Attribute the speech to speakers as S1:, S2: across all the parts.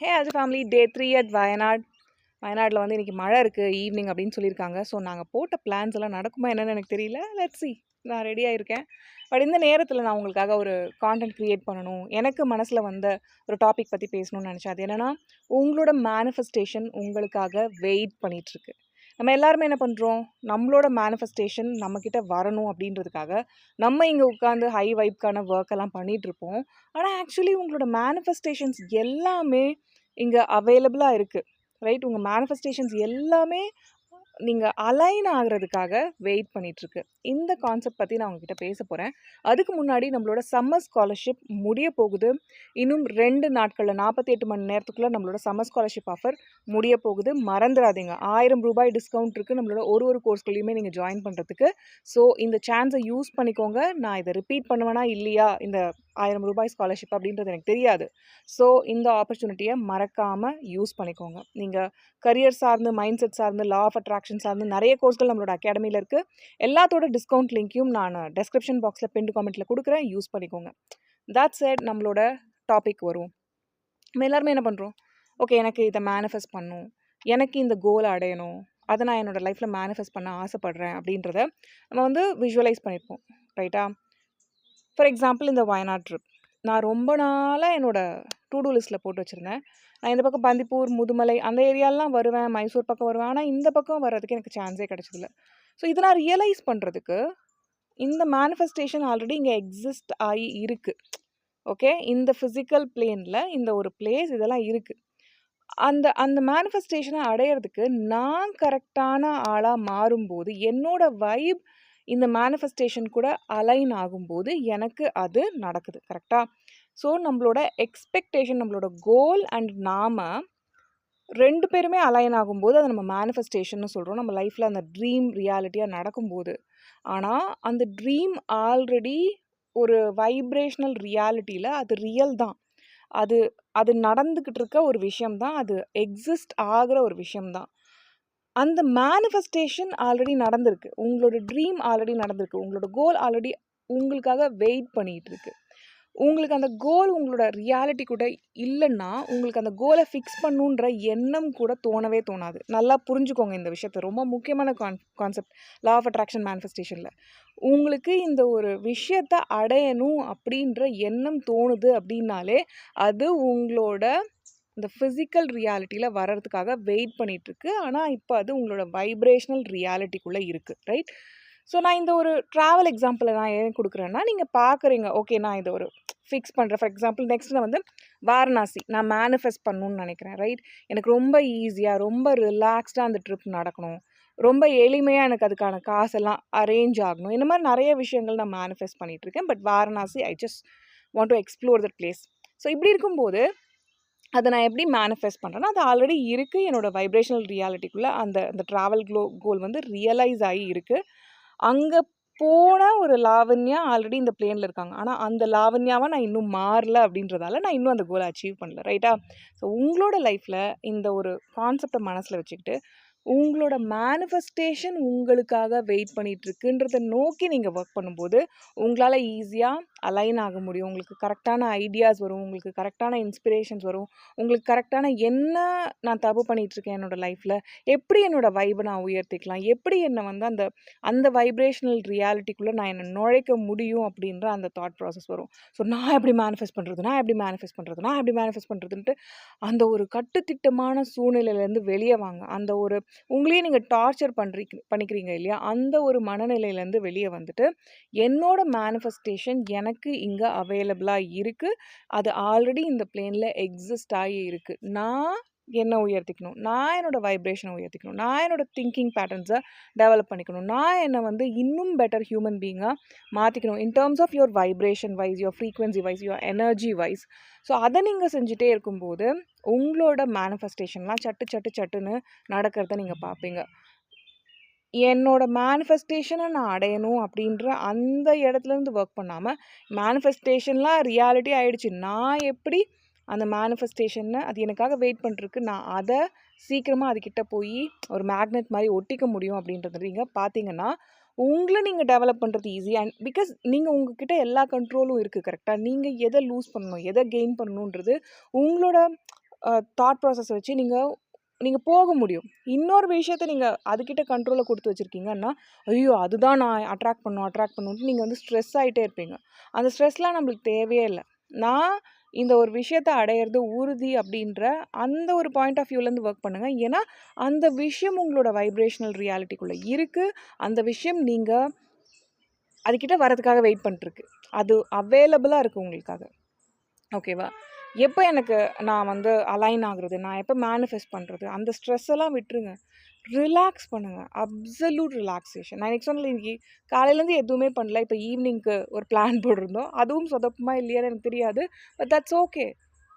S1: ஹே அது family day three at Wayanad வயநாட்டில் வந்து இன்றைக்கி மழை இருக்குது ஈவினிங் அப்படின்னு சொல்லியிருக்காங்க. ஸோ நாங்கள் போட்ட பிளான்ஸ் எல்லாம் நடக்குமா என்னென்னு எனக்கு தெரியல. லெட் சி நான் ரெடியாக இருக்கேன் பட் இந்த நேரத்தில் நான் உங்களுக்காக ஒரு கான்டென்ட் க்ரியேட் பண்ணணும். எனக்கு மனசில் வந்த ஒரு டாபிக் பற்றி பேசணும்னு நினச்சேன். அது என்னென்னா உங்களோட மேனிஃபெஸ்டேஷன் உங்களுக்காக வெயிட் பண்ணிகிட்ருக்கு நம்ம எல்லாருமே என்ன பண்ணுறோம் நம்மளோட மேனிஃபெஸ்டேஷன் நம்மக்கிட்ட வரணும் அப்படின்றதுக்காக நம்ம இங்கே உட்காந்து ஹை வைப்க்கான ஒர்க் எல்லாம் ஆனால் ஆக்சுவலி உங்களோட மேனிஃபெஸ்டேஷன்ஸ் எல்லாமே இங்கே அவைலபிளாக இருக்குது ரைட் உங்கள் மேனிஃபெஸ்டேஷன்ஸ் எல்லாமே நீங்கள் அலைன் ஆகிறதுக்காக வெயிட் பண்ணிகிட்ருக்கு இந்த கான்செப்ட் பற்றி நான் உங்ககிட்ட பேச போகிறேன் அதுக்கு முன்னாடி நம்மளோட சம்மர் ஸ்காலர்ஷிப் முடிய போகுது. இன்னும் ரெண்டு நாட்களில் நாற்பத்தி எட்டு மணி நேரத்துக்குள்ளே நம்மளோட சம்மர் ஸ்காலர்ஷிப் ஆஃபர் முடிய போகுது. மறந்துடாதீங்க. ஆயிரம் ரூபாய் டிஸ்கவுண்ட் இருக்குது நம்மளோட ஒரு ஒரு கோர்ஸ்களையுமே நீங்கள் ஜாயின் பண்ணுறதுக்கு ஸோ இந்த சான்ஸை யூஸ் பண்ணிக்கோங்க. நான் இதை ரிப்பீட் பண்ணுவேனா இல்லையா? இந்த ஆயிரம் ரூபாய் ஸ்காலர்ஷிப் அப்படின்றது எனக்கு தெரியாது. ஸோ இந்த ஆப்பர்ச்சுனிட்டியை மறக்காமல் யூஸ் பண்ணிக்கோங்க. நீங்கள் கரியர் சார்ந்து மைண்ட் செட் சார்ந்து லா ஆஃப் அட்ராக்ஷன் சார்ந்து நிறைய கோர்ஸ்கள் நம்மளோட அகாடமியில் இருக்குது எல்லாத்தோட டிஸ்கவுண்ட் லிங்க்கையும் நான் டெஸ்கிரிப்ஷன் பாக்ஸில் பின் காமெண்ட்டில் கொடுக்குறேன். யூஸ் பண்ணிக்கோங்க. தட் சைட் நம்மளோட டாபிக் வரும். நம்ம எல்லாருமே என்ன பண்ணுறோம் ஓகே எனக்கு இதை மேனிஃபெஸ்ட் பண்ணும். எனக்கு இந்த கோலை அடையணும். அதை நான் என்னோடய லைஃப்பில் மேனிஃபெஸ்ட் பண்ண ஆசைப்பட்றேன் அப்படின்றத நம்ம வந்து விஷுவலைஸ் பண்ணியிருப்போம் ரைட்டா ஃபார் எக்ஸாம்பிள் இந்த வயநாட் ட்ரிப் நான் ரொம்ப நாளாக என்னோடய டூ டூ லிஸ்ட்டில் போட்டு வச்சுருந்தேன். நான் இந்த பக்கம் பந்திப்பூர் முதுமலை அந்த ஏரியாலாம் வருவேன். மைசூர் பக்கம் வருவேன். ஆனால் இந்த பக்கம் வர்றதுக்கு எனக்கு சான்ஸே கிடச்சதில்ல. ஸோ இதை நான் ரியலைஸ் பண்ணுறதுக்கு இந்த மேனிஃபெஸ்டேஷன் ஆல்ரெடி இங்கே எக்ஸிஸ்ட் ஆகி இருக்குது ஓகே இந்த ஃபிசிக்கல் பிளேனில் இந்த ஒரு பிளேஸ் இதெல்லாம் இருக்குது அந்த அந்த மேனிஃபெஸ்டேஷனை அடையிறதுக்கு நான் கரெக்டான ஆளாக மாறும்போது என்னோட வைப் இந்த மேனிஃபெஸ்டேஷன் கூட அலைன் ஆகும்போது எனக்கு அது நடக்குது. கரெக்டாக ஸோ நம்மளோட எக்ஸ்பெக்டேஷன் நம்மளோட கோல் அண்ட் நாம் ரெண்டு பேருமே அலைன் ஆகும்போது அதை நம்ம மேனிஃபெஸ்டேஷன்னு சொல்கிறோம் நம்ம லைஃப்பில் அந்த ட்ரீம் ரியாலிட்டியாக நடக்கும்போது. ஆனால் அந்த ட்ரீம் ஆல்ரெடி ஒரு வைப்ரேஷனல் ரியாலிட்டியில் அது ரியல் தான். அது அது நடந்துக்கிட்டு இருக்க ஒரு விஷயம்தான் அது எக்ஸிஸ்ட் ஆகிற ஒரு விஷயம்தான் அந்த மேனிஃபெஸ்டேஷன் ஆல்ரெடி நடந்திருக்கு. உங்களோட ட்ரீம் ஆல்ரெடி நடந்திருக்கு. உங்களோட கோல் ஆல்ரெடி உங்களுக்காக வெயிட் பண்ணிகிட்டு இருக்கு. உங்களுக்கு அந்த கோல் உங்களோட ரியாலிட்டி கூட இல்லைன்னா உங்களுக்கு அந்த கோலை ஃபிக்ஸ் பண்ணுன்ற எண்ணம் கூட தோணவே தோணாது. நல்லா புரிஞ்சுக்கோங்க இந்த விஷயத்த. ரொம்ப முக்கியமான கான் கான்செப்ட் லா ஆஃப் அட்ராக்ஷன் மேனிஃபெஸ்டேஷனில் உங்களுக்கு இந்த ஒரு விஷயத்த அடையணும் அப்படின்ற எண்ணம் தோணுது அப்படின்னாலே அது உங்களோட இந்த ஃபிசிக்கல் ரியாலிட்டியில் வர்றதுக்காக வெயிட் பண்ணிகிட்ருக்கு ஆனால் இப்போ அது உங்களோட வைப்ரேஷனல் ரியாலிட்டிக்குள்ளே இருக்குது ரைட் ஸோ நான் இந்த ஒரு ட்ராவல் எக்ஸாம்பிளை நான் ஏன் கொடுக்குறேன்னா நீங்கள் பார்க்குறீங்க ஓகே நான் இதை ஒரு ஃபிக்ஸ் பண்ணுறேன் ஃபார் எக்ஸாம்பிள் நெக்ஸ்ட் நான் வந்து வாரணாசி நான் மேனிஃபெஸ்ட் பண்ணணும்னு நினைக்கிறேன் ரைட் எனக்கு ரொம்ப ஈஸியாக ரொம்ப ரிலாக்ஸ்டாக அந்த ட்ரிப் நடக்கணும். ரொம்ப எளிமையாக எனக்கு அதுக்கான காசெல்லாம் அரேஞ்ச் ஆகணும். இந்த மாதிரி நிறைய விஷயங்கள் நான் மேனிஃபெஸ்ட் பண்ணிகிட்ருக்கேன் but Varanasi I just want to explore that place so இப்படி இருக்கும்போது அதை நான் எப்படி மேனிஃபெஸ்ட் பண்ணுறேன்னா அது ஆல்ரெடி இருக்குது என்னோடய வைப்ரேஷனல் ரியாலிட்டிக்குள்ளே அந்த அந்த ட்ராவல் க்ளோ கோல் வந்து ரியலைஸ் ஆகி இருக்குது அங்கே போன ஒரு லாவண்யா ஆல்ரெடி இந்த பிளேனில் இருக்காங்க. ஆனால் அந்த லாவண்யாவை நான் இன்னும் மாறல அப்படின்றதால நான் இன்னும் அந்த கோலை அச்சீவ் பண்ணல. ரைட்டா ஸோ உங்களோட லைஃப்பில் இந்த ஒரு கான்செப்டை மனசில் வச்சுக்கிட்டு உங்களோட மேனிஃபெஸ்டேஷன் உங்களுக்காக வெயிட் பண்ணிகிட்ருக்குன்றதை நோக்கி நீங்கள் ஒர்க் பண்ணும்போது உங்களால் ஈஸியாக அலைன் ஆக முடியும். உங்களுக்கு கரெக்டான ஐடியாஸ் வரும். உங்களுக்கு கரெக்டான இன்ஸ்பிரேஷன்ஸ் வரும். உங்களுக்கு கரெக்டான என்ன நான் தப்பு பண்ணிகிட்ருக்கேன் என்னோடய லைஃப்பில் எப்படி என்னோடய வைபை நான் உயர்த்திக்கலாம்? எப்படி என்னை வந்து அந்த அந்த வைப்ரேஷனல் ரியாலிட்டிக்குள்ளே நான் என்னை நுழைக்க முடியும் அப்படின்ற அந்த தாட் ப்ராசஸ் வரும். ஸோ நான் எப்படி மேனிஃபெஸ்ட் பண்ணுறது நான் எப்படி மேனிஃபெஸ்ட் பண்ணுறது நான் எப்படி மேனிஃபெஸ்ட் பண்ணுறதுன்ட்டு அந்த ஒரு கட்டுத்திட்டமான சூழ்நிலையிலேருந்து வெளியே வாங்க. அந்த ஒரு உங்களையே நீங்கள் டார்ச்சர் பண்ணுறீங்க பண்ணிக்கிறீங்க இல்லையா? அந்த ஒரு மனநிலையிலேருந்து வெளியே வந்துட்டு என்னோட மேனிஃபெஸ்டேஷன் எனக்கு இங்கே அவைலபிளாக இருக்குது அது ஆல்ரெடி இந்த பிளேனில் எக்ஸிஸ்ட் ஆகி இருக்குது நான் என்னை உயர்த்திக்கணும்? நான் என்னோடய வைப்ரேஷனை உயர்த்திக்கணும். நான் என்னோடய திங்கிங் பேட்டர்ன்ஸை டெவலப் பண்ணிக்கணும். நான் என்னை வந்து இன்னும் பெட்டர் ஹியூமன் பீங்காக மாற்றிக்கணும் in terms of your vibration wise your frequency wise your energy wise so அதை நீங்கள் செஞ்சுட்டே இருக்கும்போது உங்களோட மேனிஃபெஸ்டேஷன்லாம் சட்டு சட்டு சட்டுன்னு நடக்கிறத நீங்கள் பார்ப்பீங்க என்னோட மேனிஃபெஸ்டேஷனை நான் அடையணும் அப்படின்ற அந்த இடத்துலேருந்து ஒர்க் பண்ணாமல் மேனிஃபெஸ்டேஷன்லாம் ரியாலிட்டி ஆகிடுச்சு நான் எப்படி அந்த மேனிஃபெஸ்டேஷனை அது எனக்காக வெயிட் பண்ணிருக்கு நான் அதை சீக்கிரமாக அதுக்கிட்ட போய் ஒரு மேக்னெட் மாதிரி ஒட்டிக்க முடியும் அப்படின்றது நீங்கள் பார்த்தீங்கன்னா உங்களை நீங்கள் டெவலப் பண்ணுறது ஈஸி அண்ட் பிகாஸ் நீங்கள் உங்ககிட்ட எல்லா கண்ட்ரோலும் இருக்குது கரெக்டாக நீங்கள் எதை லூஸ் பண்ணணும் எதை கெயின் பண்ணணுன்றது உங்களோட தாட் ப்ராசஸ் வச்சு நீங்கள் நீங்கள் போக முடியும். இன்னொரு விஷயத்த நீங்கள் அதுக்கிட்ட கண்ட்ரோலை கொடுத்து வச்சுருக்கீங்கன்னா ஐயோ! அதுதான் நான் அட்ராக்ட் பண்ணும் அட்ராக்ட் பண்ணுன்ட்டு நீங்கள் வந்து ஸ்ட்ரெஸ் ஆகிட்டே இருப்பீங்க. அந்த ஸ்ட்ரெஸ்லாம் நம்மளுக்கு தேவையே இல்லை. நான் இந்த ஒரு விஷயத்த அடையிறது உறுதி அப்படின்ற அந்த ஒரு பாயிண்ட் ஆஃப் வியூலேருந்து ஒர்க் பண்ணுங்கள் ஏன்னா அந்த விஷயம் உங்களோட வைப்ரேஷனல் ரியாலிட்டிக்குள்ளே இருக்குது அந்த விஷயம் நீங்கள் அதுக்கிட்ட வரதுக்காக வெயிட் பண்ணிட்டுருக்கு அது அவைலபிளாக இருக்குது உங்களுக்காக. ஓகேவா எப்போ எனக்கு நான் வந்து அலைன் ஆகுறது? நான் எப்போ மேனிஃபெஸ்ட் பண்ணுறது அந்த ஸ்ட்ரெஸ் எல்லாம் விட்டுருங்க. ரிலாக்ஸ் பண்ணுங்கள் அப்சல்யூட் ரிலாக்ஸேஷன் நான் நெக்ஸ்ட் சொன்னல இன்னைக்கு காலையிலேருந்து எதுவுமே பண்ணல. இப்போ ஈவினிங்க்கு ஒரு பிளான் போட்டிருந்தோம். அதுவும் சொதப்பமாக இல்லையான்னு எனக்கு தெரியாது. But that's okay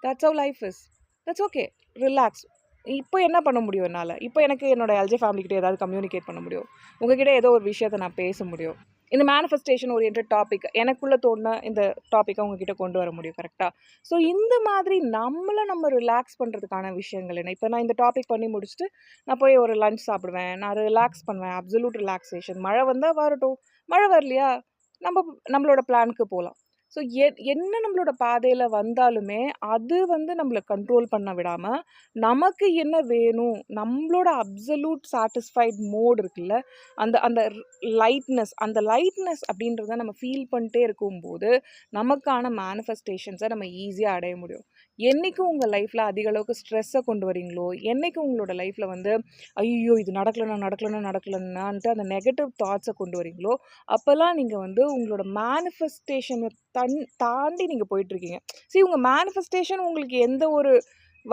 S1: that's how life is that's okay relax இப்போ என்ன பண்ண முடியும் என்னால்? இப்போ எனக்கு என்னோடய எல்ஜி ஃபேமிலிக்கிட்ட ஏதாவது கம்யூனிகேட் பண்ண முடியும்? உங்ககிட்ட ஏதோ ஒரு விஷயத்த நான் பேச முடியும்? இந்த மேனிஃபெஸ்டேஷன் ஓரியன்ட் டாபிக் எனக்குள்ளே தோணுன இந்த டாப்பிக்கை உங்ககிட்ட கொண்டு வர முடியும் கரெக்டாக ஸோ இந்த மாதிரி நம்மளை நம்ம ரிலாக்ஸ் பண்ணுறதுக்கான விஷயங்கள் என்ன? இப்போ நான் இந்த டாபிக் பண்ணி முடிச்சுட்டு நான் போய் ஒரு லஞ்ச் சாப்பிடுவேன் நான் ரிலாக்ஸ் பண்ணுவேன் அப்சல்யூட் ரிலாக்ஸேஷன் மழை வந்தால் வரட்டும். மழை வரலையா? நம்ம நம்மளோட பிளானுக்கு போகலாம் ஸோ எ என்ன நம்மளோட பாதையில் வந்தாலுமே அது வந்து நம்மளை கண்ட்ரோல் பண்ண விடாமல் நமக்கு என்ன வேணும் நம்மளோட அப்சல்யூட் சாட்டிஸ்ஃபைட் மோட் இருக்குல்ல அந்த அந்த லைட்னஸ் அந்த லைட்னஸ் அப்படின்றத நம்ம ஃபீல் பண்ணிட்டே இருக்கும்போது நமக்கான மேனிஃபெஸ்டேஷன்ஸை நம்ம ஈஸியாக அடைய முடியும். என்றைக்கு உங்கள் லைஃப்பில் அதிக அளவுக்கு ஸ்ட்ரெஸ்ஸை கொண்டு வரீங்களோ என்றைக்கு உங்களோட லைஃப்பில் வந்து ஐயோ இது நடக்கலன்னா நடக்கலன்னா நடக்கலன்னான்ட்டு அந்த நெகட்டிவ் தாட்ஸை கொண்டு வரீங்களோ அப்போல்லாம் நீங்கள் வந்து உங்களோட மேனிஃபெஸ்டேஷனை தன் தாண்டி நீங்கள் போயிட்டுருக்கீங்க சரி உங்கள் மேனிஃபெஸ்டேஷன் உங்களுக்கு எந்த ஒரு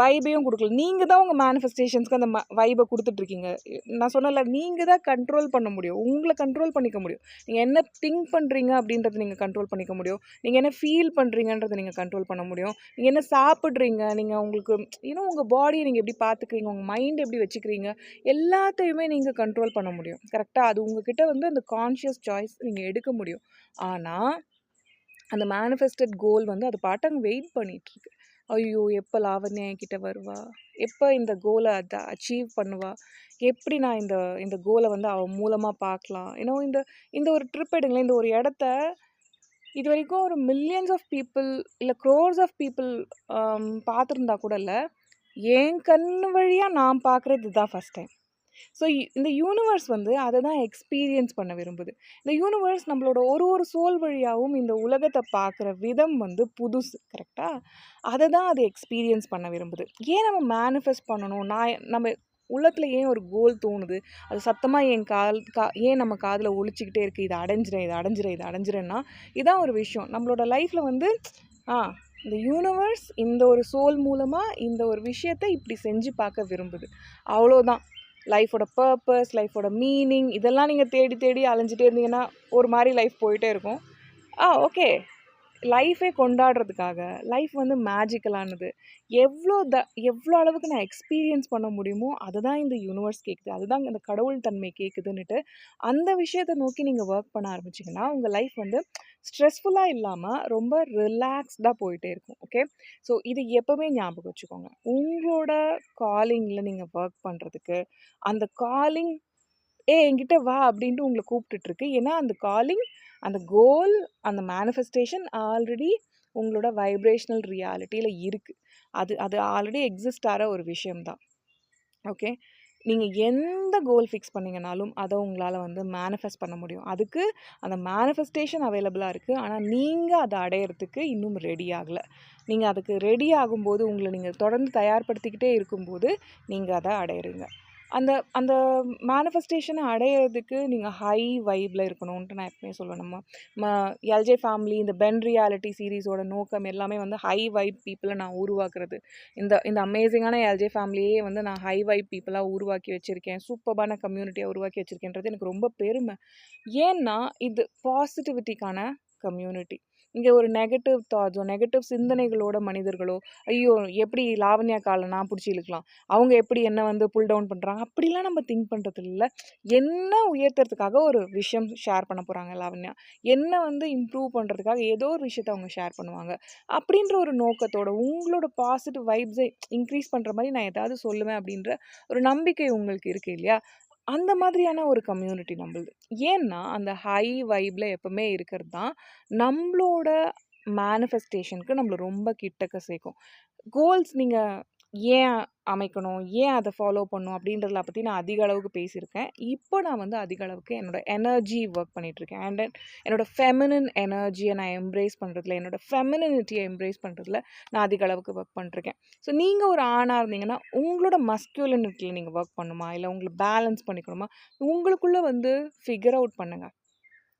S1: வைபையும் கொடுக்கல. நீங்கள் தான் உங்கள் மேனிஃபெஸ்டேஷன்ஸ்க்கு அந்த ம வைபை கொடுத்துட்ருக்கீங்க நான் சொன்னல நீங்கள் தான் கண்ட்ரோல் பண்ண முடியும். உங்களை கண்ட்ரோல் பண்ணிக்க முடியும். நீங்கள் என்ன திங்க் பண்ணுறீங்க அப்படின்றத நீங்கள் கண்ட்ரோல் பண்ணிக்க முடியும். நீங்கள் என்ன ஃபீல் பண்ணுறீங்கன்றதை நீங்கள் கண்ட்ரோல் பண்ண முடியும். நீங்கள் என்ன சாப்பிட்றீங்க நீங்கள் உங்களுக்கு இன்னும் உங்கள் பாடியை நீங்கள் எப்படி பார்த்துக்கிறீங்க உங்கள் மைண்ட் எப்படி வச்சுக்கிறீங்க எல்லாத்தையுமே நீங்கள் கண்ட்ரோல் பண்ண முடியும். கரெக்டாக அது உங்ககிட்ட வந்து அந்த கான்ஷியஸ் சாய்ஸ் நீங்கள் எடுக்க முடியும். ஆனால் அந்த மேனிஃபெஸ்டட் கோல் வந்து அது பாட்டு அங்கே வெயிட் பண்ணிகிட்ருக்கு ஐயோ எப்போ லாவண்யா என்கிட்ட வருவா? எப்போ இந்த கோலை அதை அச்சீவ் பண்ணுவா? எப்படி நான் இந்த இந்த கோலை வந்து அவன் மூலமாக பார்க்கலாம் ஏன்னா இந்த இந்த ஒரு ட்ரிப் எடுங்களேன். இந்த ஒரு இடத்த இது வரைக்கும் ஒரு மில்லியன்ஸ் ஆஃப் பீப்புள் இல்லை க்ரோர்ஸ் ஆஃப் பீப்புள் பார்த்துருந்தா கூட இல்லை என் கண் வழியாக நான் பார்க்குறது இதுதான் ஃபஸ்ட் டைம் ஸோ இந்த யூனிவர்ஸ் வந்து அதை தான் எக்ஸ்பீரியன்ஸ் பண்ண விரும்புது. இந்த யூனிவர்ஸ் நம்மளோட ஒரு ஒரு சோல் வழியாகவும் இந்த உலகத்தை பார்க்குற விதம் வந்து புதுசு கரெக்டாக அதை தான் அது எக்ஸ்பீரியன்ஸ் பண்ண விரும்புது. ஏன் நம்ம மேனிஃபெஸ்ட் பண்ணணும்? நான் நம்ம உள்ளத்தில் ஏன் ஒரு கோல் தோணுது? அது சத்தமாக என் கால் கா ஏன் நம்ம காதில் ஒழிச்சிக்கிட்டே இருக்குது இதை அடைஞ்சிறேன் இதை அடைஞ்சிறேன் இதை அடைஞ்சிறேன்னா இதான் ஒரு விஷயம். நம்மளோட லைஃப்பில் வந்து ஆ இந்த யூனிவர்ஸ் இந்த ஒரு சோல் மூலமாக இந்த ஒரு விஷயத்தை இப்படி செஞ்சு பார்க்க விரும்புது. அவ்வளோதான். லைஃபோட பர்பஸ் லைஃபோட மீனிங் இதெல்லாம் நீங்கள் தேடி தேடி அலைஞ்சிட்டே இருந்தீங்கன்னா ஒரு மாதிரி லைஃப் போயிட்டே இருக்கும். Ah okay. லைஃபே கொண்டாடுறதுக்காக லைஃப் வந்து மேஜிக்கலானது எவ்வளோ த எவ்வளோ அளவுக்கு நான் எக்ஸ்பீரியன்ஸ் பண்ண முடியுமோ அதுதான் இந்த யூனிவர்ஸ் கேட்குது அதுதான் இந்த கடவுள் தன்மை கேட்குதுன்னுட்டு அந்த விஷயத்தை நோக்கி நீங்கள் ஒர்க் பண்ண ஆரம்பிச்சிங்கன்னா உங்கள் லைஃப் வந்து ஸ்ட்ரெஸ்ஃபுல்லாக இல்லாமல் ரொம்ப ரிலாக்ஸ்டாக போயிட்டே இருக்கும். ஓகே ஸோ இது எப்போவுமே ஞாபகம் வச்சுக்கோங்க. உங்களோட காலிங்கில் நீங்கள் ஒர்க் பண்ணுறதுக்கு அந்த காலிங் ஏ என்கிட்ட வா அப்படின்ட்டு உங்களை கூப்பிட்டுட்ருக்கு ஏன்னா அந்த காலிங் அந்த கோல் அந்த மேனிஃபெஸ்டேஷன் ஆல்ரெடி உங்களோட வைப்ரேஷனல் ரியாலிட்டியில் இருக்குது அது அது ஆல்ரெடி எக்ஸிஸ்ட் ஆகிற ஒரு விஷயம்தான் ஓகே நீங்கள் எந்த கோல் ஃபிக்ஸ் பண்ணிங்கனாலும் அதை உங்களால் வந்து மேனிஃபெஸ்ட் பண்ண முடியும். அதுக்கு அந்த மேனிஃபெஸ்டேஷன் அவைலபிளாக இருக்குது ஆனால் நீங்கள் அதை அடையிறதுக்கு இன்னும் ரெடி ஆகலை. நீங்கள் அதுக்கு ரெடி ஆகும்போது உங்களை நீங்கள் தொடர்ந்து தயார்படுத்திக்கிட்டே இருக்கும்போது நீங்கள் அதை அடையிறீங்க. அந்த அந்த மேனிஃபெஸ்டேஷனை அடையிறதுக்கு நீங்கள் ஹை வைப்பில் இருக்கணுன்ட்டு நான் எப்பவுமே சொல்லுவேன். நம்ம ம எல்ஜே ஃபேமிலி இந்த பென் ரியாலிட்டி சீரீஸோட நோக்கம் எல்லாமே வந்து ஹை வைப் பீப்புளை நான் உருவாக்குறது. இந்த இந்த அமேசிங்கான எல்ஜே ஃபேமிலியே வந்து நான் ஹை வைப் பீப்புளாக உருவாக்கி வச்சுருக்கேன். சூப்பர்பான கம்யூனிட்டியாக உருவாக்கி வச்சுருக்கேன்றது எனக்கு ரொம்ப பெருமை. ஏன்னா இது பாசிட்டிவிட்டிக்கான கம்யூனிட்டி இங்கே ஒரு நெகட்டிவ் தாட்ஸோ நெகட்டிவ் சிந்தனைகளோட மனிதர்களோ ஐயோ எப்படி லாவண்யா காலை நான் பிடிச்சி இழுக்கலாம்? அவங்க எப்படி என்ன வந்து புல் டவுன் பண்ணுறாங்க அப்படிலாம் நம்ம திங்க் பண்ணுறது இல்லை என்ன உயர்த்துறதுக்காக ஒரு விஷயம் ஷேர் பண்ண போகிறாங்க லாவண்யா? என்ன வந்து இம்ப்ரூவ் பண்ணுறதுக்காக ஏதோ ஒரு விஷயத்த அவங்க ஷேர் பண்ணுவாங்க. அப்படின்ற ஒரு நோக்கத்தோட உங்களோட பாசிட்டிவ் வைப்ஸை இன்க்ரீஸ் பண்ணுற மாதிரி நான் ஏதாவது சொல்லுவேன் அப்படின்ற ஒரு நம்பிக்கை உங்களுக்கு இருக்குது இல்லையா? அந்த மாதிரியான ஒரு கம்யூனிட்டி நம்மளுது. ஏன்னா அந்த ஹை வைப்பில் எப்போவுமே இருக்கிறது தான் நம்மளோட மேனிஃபெஸ்டேஷனுக்கு நம்மளை ரொம்ப கிட்டக்க சேர்க்கும். கோல்ஸ் நீங்கள் ஏன் அமைக்கணும்? ஏன் அதை ஃபாலோ பண்ணும் அப்படின்றத பற்றி நான் அதிக அளவுக்கு பேசியிருக்கேன். இப்போ நான் வந்து அதிக அளவுக்கு என்னோடய எனர்ஜி ஒர்க் பண்ணிகிட்ருக்கேன் அண்ட் தென் என்னோட ஃபெமினின் எனர்ஜியை நான் எம்ப்ரேஸ் பண்ணுறதுல என்னோட ஃபெமினினிட்டியை எம்ப்ரேஸ் பண்ணுறதுல நான் அதிக அளவுக்கு ஒர்க் பண்ணிருக்கேன் ஸோ நீங்கள் ஒரு ஆணாக இருந்தீங்கன்னா, உங்களோட மஸ்கியூலினிட்டியில் நீங்கள் ஒர்க் பண்ணணுமா? இல்லை உங்களை பேலன்ஸ் பண்ணிக்கணுமா? உங்களுக்குள்ளே வந்து ஃபிகர் அவுட் பண்ணுங்கள்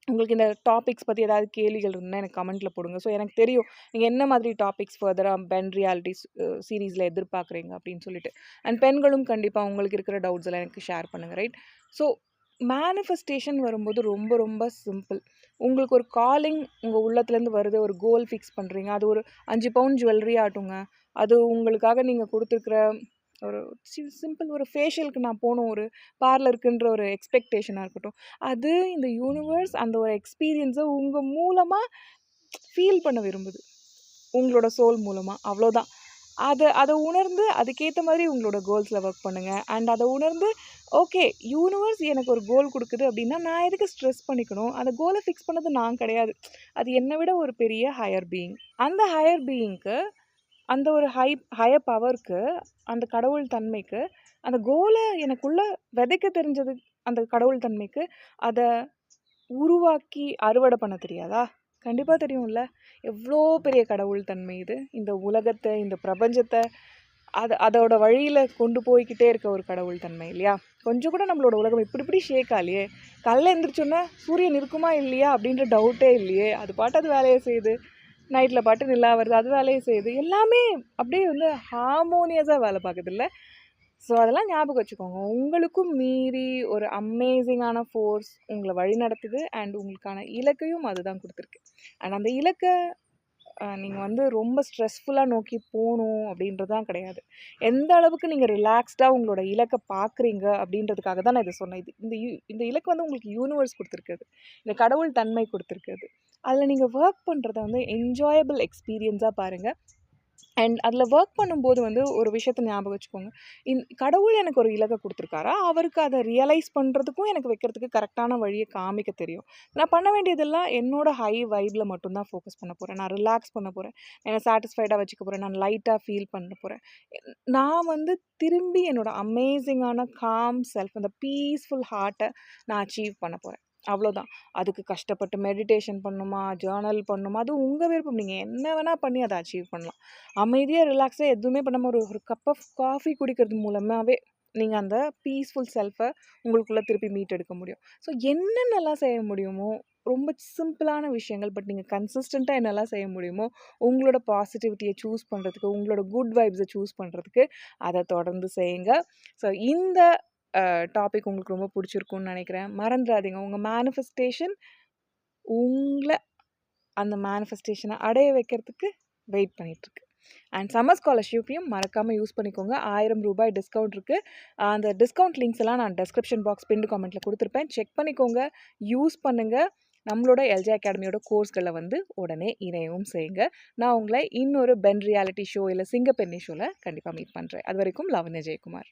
S1: உங்களுக்கு இந்த டாபிக்ஸ் பற்றி ஏதாவது கேள்விகள் இருந்தால் எனக்கு கமெண்ட்டில் போடுங்க. ஸோ எனக்கு தெரியும். நீங்கள் என்ன மாதிரி டாபிக்ஸ் ஃபர்தராக பென் ரியாலிட்டிஸ் சீரீஸில் எதிர்பார்க்குறீங்க அப்படின்னு சொல்லிட்டு. அண்ட் பெண்களும் கண்டிப்பாக உங்களுக்கு இருக்கிற டவுட்ஸ் எல்லாம் எனக்கு ஷேர் பண்ணுங்க. ரைட்? ஸோ மேனிஃபெஸ்டேஷன் வரும்போது ரொம்ப ரொம்ப சிம்பிள். உங்களுக்கு ஒரு காலிங் உங்கள் உள்ளத்துலேருந்து வருது. ஒரு கோல் ஃபிக்ஸ் பண்ணுறீங்க அது ஒரு அஞ்சு பவுண்ட் ஜுவல்லரி ஆட்டுங்க அது உங்களுக்காக நீங்கள் கொடுத்துருக்குற ஒரு சி சிம்பிள் ஒரு ஃபேஷியலுக்கு நான் போகணும் ஒரு பார்லருக்குன்ற ஒரு எக்ஸ்பெக்டேஷனாக இருக்கட்டும். அது இந்த யூனிவர்ஸ் அந்த ஒரு எக்ஸ்பீரியன்ஸை உங்கள் மூலமாக ஃபீல் பண்ண விரும்புது. உங்களோட சோல் மூலமாக அவ்வளோதான். அதை அதை உணர்ந்து அதுக்கேற்ற மாதிரி உங்களோட கோல்ஸில் ஒர்க் பண்ணுங்கள் அண்ட் அதை உணர்ந்து ஓகே யூனிவர்ஸ் எனக்கு ஒரு கோல் கொடுக்குது அப்படின்னா, நான் எதுக்கு ஸ்ட்ரெஸ் பண்ணிக்கணும்? அந்த கோலை ஃபிக்ஸ் பண்ணது நான் கிடையாது. அது என்னை விட ஒரு பெரிய ஹையர் பீயிங். அந்த ஹையர் பீயிங்க்கு அந்த ஒரு ஹை ஹையர் பவருக்கு, அந்த கடவுள் தன்மைக்கு, அந்த கோலை எனக்குள்ளே விதைக்க தெரிஞ்சது அந்த கடவுள் தன்மைக்கு, அதை உருவாக்கி அறுவடை பண்ண தெரியாதா? கண்டிப்பாக தெரியும்ல. எவ்வளோ பெரிய கடவுள் தன்மை இது. இந்த உலகத்தை இந்த பிரபஞ்சத்தை அது அதோட வழியில் கொண்டு போய்க்கிட்டே இருக்க ஒரு கடவுள் தன்மை இல்லையா? கொஞ்சம் கூட நம்மளோட உலகம் இப்படி இப்படி ஷேக் ஆலையே காலைல எழுந்திரிச்சோன்னா சூரியன் இருக்குமா? இல்லையா? அப்படின்ற டவுட்டே இல்லையே. அது பாட்டு அது வேலையை செய்யுது. நைட்டில் பாட்டு நிலா வருது. அது வேலையை செய்யுது. எல்லாமே அப்படியே வந்து ஹார்மோனியஸாக வேலை பாக்குதுல்ல. ஸோ அதெல்லாம் ஞாபகம் வச்சுக்கோங்க. உங்களுக்கும் மீறி ஒரு அமேசிங்கான ஃபோர்ஸ் உங்களை வழி நடத்துது அண்ட் உங்களுக்கான இலக்கையும் அதுதான் கொடுத்துருக்கு அண்ட் அந்த இலக்கை நீங்கள் வந்து ரொம்ப ஸ்ட்ரெஸ்ஃபுல்லாக நோக்கி போகணும் அப்படின்றது தான் கிடையாது. எந்த அளவுக்கு நீங்கள் ரிலாக்ஸ்டாக உங்களோட இலக்கை பார்க்குறீங்க அப்படின்றதுக்காக தான் நான் இதை சொன்னேன். இது இந்த யு இந்த இலக்கு வந்து உங்களுக்கு யூனிவர்ஸ் கொடுத்துருக்குது இந்த கடவுள் தன்மை கொடுத்துருக்குது அதில் நீங்கள் ஒர்க் பண்ணுறத வந்து என்ஜாயபிள் எக்ஸ்பீரியன்ஸாக பாருங்கள் அண்ட் அதில் ஒர்க் பண்ணும்போது வந்து ஒரு விஷயத்த ஞாபகம் வச்சுக்கோங்க. இந் கடவுள் எனக்கு ஒரு இலக்கை கொடுத்துருக்காரா? அவருக்கு அதை ரியலைஸ் பண்ணுறதுக்கும் எனக்கு வைக்கிறதுக்கு கரெக்டான வழியை காமிக்க தெரியும். நான் பண்ண வேண்டியதெல்லாம் என்னோட ஹை வைப்பில் மட்டும்தான் ஃபோக்கஸ் பண்ண போகிறேன் நான் ரிலாக்ஸ் பண்ண போகிறேன் என்னை சாட்டிஸ்ஃபைடாக வச்சுக்க போகிறேன் நான் லைட்டாக ஃபீல் பண்ண போகிறேன் நான் வந்து திரும்பி என்னோட அமேசிங்கான காம் செல்ஃப் அந்த பீஸ்ஃபுல் ஹார்ட்டை நான் அச்சீவ் பண்ண போகிறேன் அவ்வளோதான். அதுக்கு கஷ்டப்பட்டு மெடிடேஷன் பண்ணணுமா? ஜேர்னல் பண்ணணுமா? அது உங்கள் விருப்பம். நீங்கள் என்ன வேணால் பண்ணி அதை அச்சீவ் பண்ணலாம். அமைதியாக ரிலாக்ஸாக எதுவுமே பண்ணாம ஒரு ஒரு கப் ஆஃப் காஃபி குடிக்கிறது மூலமாகவே நீங்கள் அந்த பீஸ்ஃபுல் செல்ஃபை உங்களுக்குள்ளே திருப்பி மீட் எடுக்க முடியும். ஸோ என்னென்னலாம் செய்ய முடியுமோ, ரொம்ப சிம்பிளான விஷயங்கள். பட் நீங்கள் கன்சிஸ்டண்ட்டாக என்னெல்லாம் செய்ய முடியுமோ, உங்களோட பாசிட்டிவிட்டியை சூஸ் பண்ணுறதுக்கு உங்களோட குட் வைப்ஸை சூஸ் பண்ணுறதுக்கு அதை தொடர்ந்து செய்யுங்க. ஸோ இந்த டாபிக் உங்களுக்கு ரொம்ப பிடிச்சிருக்குன்னு நினைக்கிறேன் மறந்துடாதீங்க உங்கள் மேனிஃபெஸ்டேஷன் உங்களை அந்த மேனிஃபெஸ்டேஷனை அடைய வைக்கிறதுக்கு வெயிட் பண்ணிகிட்ருக்கு அண்ட் சம்மர் ஸ்காலர்ஷிப்பையும் மறக்காமல் யூஸ் பண்ணிக்கோங்க. ஆயிரம் ரூபாய் டிஸ்கவுண்ட் இருக்குது அந்த டிஸ்கவுண்ட் லிங்க்ஸ் எல்லாம் நான் டிஸ்கிரிப்ஷன் பாக்ஸ் பின் கமெண்ட்ல கொடுத்துருப்பேன் செக் பண்ணிக்கோங்க. யூஸ் பண்ணுங்கள் நம்மளோட எல்ஜி அகாடமியோட கோர்ஸ்களை வந்து உடனே இணையவும் செய்யுங்க. நான் உங்களை இன்னொரு பென் ரியாலிட்டி ஷோ இல்ல சிங்கப்பெண்ணே ஷோவில் கண்டிப்பாக மீட் பண்ணுறேன் அது வரைக்கும் லாவண்யா ஜெயக்குமார்.